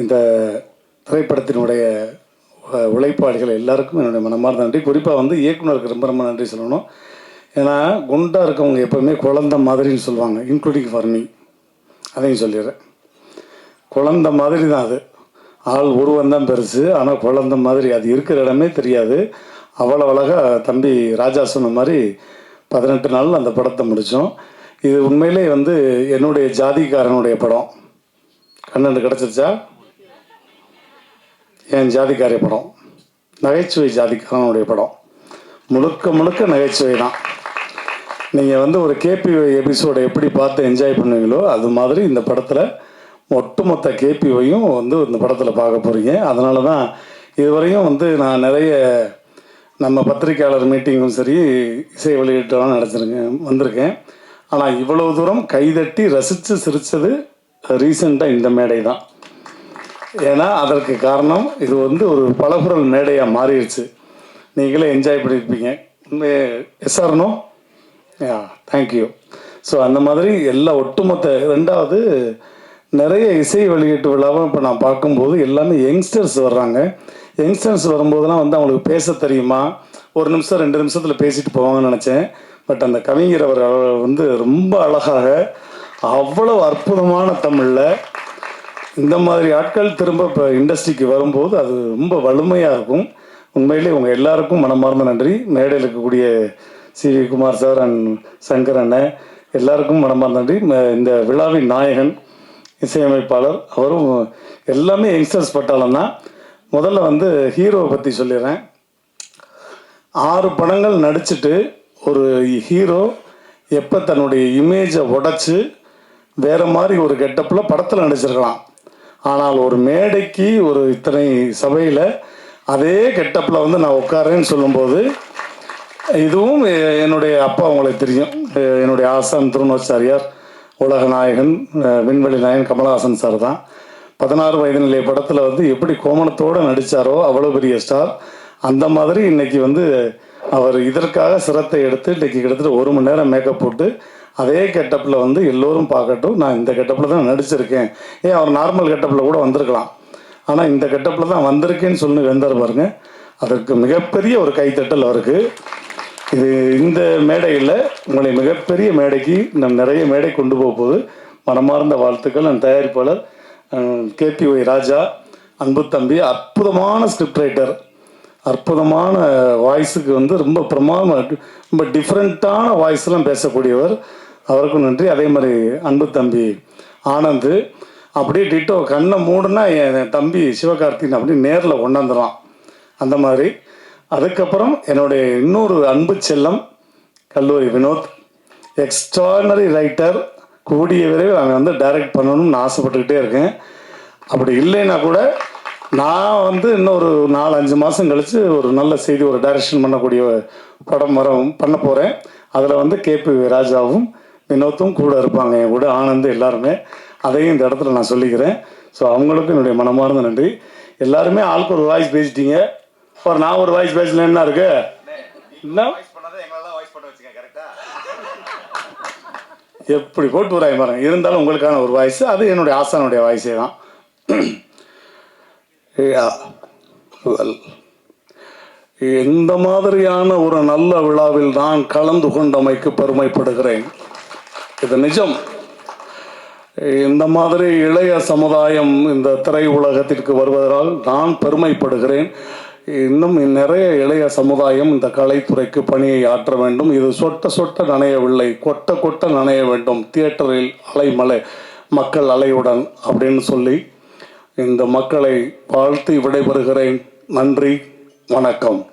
இந்த திரைப்படத்தினுடைய உழைப்பாளிகள் எல்லாருக்கும் என்னுடைய மனமார்ந்த நன்றி. குறிப்பாக வந்து இயக்குனருக்கு ரொம்ப ரொம்ப நன்றி சொல்லணும். ஏன்னா குண்டாக இருக்கவங்க எப்போவுமே குழந்த மாதிரின்னு சொல்லுவாங்க. இன்க்ளூடிங் ஃபார் மீ அதையும் சொல்லிடுறேன். குழந்த மாதிரி தான் அது. ஆள் உருவம் தான் பெருசு. ஆனால் குழந்த மாதிரி அது இருக்கிற இடமே தெரியாது. அவ்வளோ அழகாக தம்பி ராஜா சொன்ன மாதிரி பதினெட்டு நாள் அந்த படத்தை முடித்தோம் இது உண்மையிலே வந்து என்னுடைய ஜாதிக்காரனுடைய படம். கண்ணன் கிடச்சிருச்சா? என் ஜாதிக்காரிய படம். நகைச்சுவை ஜாதிக்காரனுடைய படம். முழுக்க முழுக்க நகைச்சுவை தான். நீங்கள் வந்து ஒரு கேபிஒய் எபிசோடை எப்படி பார்த்து என்ஜாய் பண்ணுவீங்களோ அது மாதிரி இந்த படத்தில் ஒட்டுமொத்த கேபிஒயும் வந்து இந்த படத்தில் பார்க்க போகிறீங்க அதனால தான் இதுவரையும் வந்து நான் நிறைய நம்ம பத்திரிக்கையாளர் மீட்டிங்கும் சரி இசை வெளியீட்டெல்லாம் நடத்திருக்கேன் வந்திருக்கேன். ஆனால் இவ்வளவு தூரம் கைதட்டி ரசித்து சிரித்தது ரீசெண்டாக இந்த மேடை தான். ஏன்னா அதற்கு காரணம் இது வந்து ஒரு பலகுரல் மேடையாக மாறிடுச்சு. நீங்களே என்ஜாய் பண்ணியிருப்பீங்க எஸ்ஆர்னோ யா தேங்க்யூ ஸோ அந்த மாதிரி எல்லா ஒட்டுமொத்த ரெண்டாவது நிறைய இசை வெளியீட்டு விழாவை இப்போ நான் பார்க்கும்போது எல்லாமே யங்ஸ்டர்ஸ் வர்றாங்க. யங்ஸ்டர்ஸ் வரும்போதெல்லாம் வந்து அவங்களுக்கு பேச தெரியுமா? ஒரு நிமிஷம் ரெண்டு நிமிஷத்தில் பேசிட்டு போவாங்கன்னு நினச்சேன். பட் அந்த கவிஞர் அவர் வந்து ரொம்ப அழகாக அவ்வளவு அற்புதமான தமிழில் இந்த மாதிரி ஆட்கள் திரும்ப இப்போ இண்டஸ்ட்ரிக்கு வரும்போது அது ரொம்ப வலிமையாக இருக்கும். உண்மையிலே உங்கள் எல்லாருக்கும் மனமார்ந்த நன்றி. மேடையில் இருக்கக்கூடிய C. V. Kumar sir and Shankar அண்ணன் எல்லாருக்கும் மனமார்ந்த நன்றி. ம- இந்த விழாவின் நாயகன் இசையமைப்பாளர் அவரும் எல்லாமே யங்ஸ்டர்ஸ் பட்டாளம் தான். முதல்ல வந்து ஹீரோவை பற்றி சொல்லிடுறேன். ஆறு படங்கள் நடிச்சுட்டு ஒரு ஹீரோ எப்போ தன்னுடைய இமேஜை உடைச்சு வேறு மாதிரி ஒரு கெட்டப்பில் படத்தில் நடிச்சிருக்கலாம். ஆனால் ஒரு மேடைக்கு ஒரு இத்தனை சபையில் அதே கெட்டப்பில் வந்து நான் உட்காரேன்னு சொல்லும்போது இதுவும் என்னுடைய அப்பா உங்களுக்கு தெரியும். என்னுடைய ஆசான் திருநோச்சாரியார் உலக நாயகன் விண்வெளி நாயகன் கமலஹாசன் சார் தான். பதினாறு வயது நிலைய படத்தில் வந்து எப்படி கோமணத்தோடு நடித்தாரோ அவ்வளோ பெரிய ஸ்டார். அந்த மாதிரி இன்னைக்கு வந்து அவர் இதற்காக சிரத்தை எடுத்து இன்றைக்கி கிட்டத்தட்ட ஒரு மணி நேரம் மேக்கப் போட்டு அதே கெட்டப்பில் வந்து எல்லோரும் பார்க்கட்டும் நான் இந்த கெட்டப்பில் தான் நடிச்சிருக்கேன். ஏன் அவர் நார்மல் கெட்டப்பில் கூட வந்திருக்கலாம். ஆனால் இந்த கெட்டப்பில் தான் வந்திருக்கேன்னு சொல்லி வெந்தார் பாருங்க. அதற்கு மிகப்பெரிய ஒரு கைத்தட்டல் அவருக்கு. இது இந்த மேடையில் உங்களை மிகப்பெரிய மேடைக்கு நம் நிறைய மேடை கொண்டு போக போகுது. மனமார்ந்த வாழ்த்துக்கள். நம் தயாரிப்பாளர் கேபி ஒய் ராஜா அன்பு தம்பி அற்புதமான ஸ்கிரிப்ட் ரைட்டர் அற்புதமான வாய்ஸுக்கு வந்து ரொம்ப பிரமாதமாக ரொம்ப டிஃப்ரெண்ட்டான வாய்ஸ்லாம் பேசக்கூடியவர். அவருக்கும் நன்றி. அதே மாதிரி அன்பு தம்பி ஆனந்து. அப்படியே டிட்டோ கண்ணை மூடுனா என் தம்பி சிவகார்த்திகன் அப்படின்னு நேரில் கொண்டாந்துடலாம் அந்த மாதிரி. அதுக்கப்புறம் என்னுடைய இன்னொரு அன்பு செல்லம் கல்லூரி வினோத். எக்ஸ்ட்ரானரி ரைட்டர் கூடிய விரைவில் அவன் வந்து டைரக்ட் பண்ணணும்னு ஆசைப்பட்டுக்கிட்டே இருக்கேன். அப்படி இல்லைன்னா கூட நான் வந்து இன்னும் ஒரு நாலு அஞ்சு மாதம் கழித்து ஒரு நல்ல செய்தி ஒரு டைரக்ஷன் பண்ணக்கூடிய படம் வர பண்ண போகிறேன் அதில் வந்து கேபி ராஜாவும் வினோத்தும் கூட இருப்பாங்க என் கூட ஆனந்த் எல்லாருமே. அதையும் இந்த இடத்துல நான் சொல்லிக்கிறேன். ஸோ அவங்களுக்கும் என்னுடைய மனமார்ந்த நன்றி. எல்லாருமே ஆளுக்கு ஒரு வாய்ஸ் பேசிட்டீங்க. ஒரு நான் ஒரு வாய்ஸ் பேசல என்ன இருக்கு? என்ன? எப்படி போட்டு வராய் பாருங்க. இருந்தாலும் உங்களுக்கான ஒரு வாய்ஸ் அது என்னுடைய ஆசானுடைய வாய்ஸே தான். இந்த மாதிரியான ஒரு நல்ல விழாவில் நான் கலந்து கொண்டமைக்கு பெருமைப்படுகிறேன். இது நிஜம். இந்த மாதிரி இளைய சமுதாயம் இந்த திரை உலகத்திற்கு வருவதால் நான் பெருமைப்படுகிறேன். இன்னும் நிறைய இளைய சமுதாயம் இந்த கலைத்துறைக்கு பணியை ஆற்ற வேண்டும். இது சொட்ட சொட்ட நனையவில்லை. கொட்ட கொட்ட நனைய வேண்டும். தியேட்டரில் அலைமலை மக்கள் அலையுடன் அப்படின்னு சொல்லி இந்த மக்களை வாழ்த்தி விடைபெறுகிறேன். நன்றி வணக்கம்.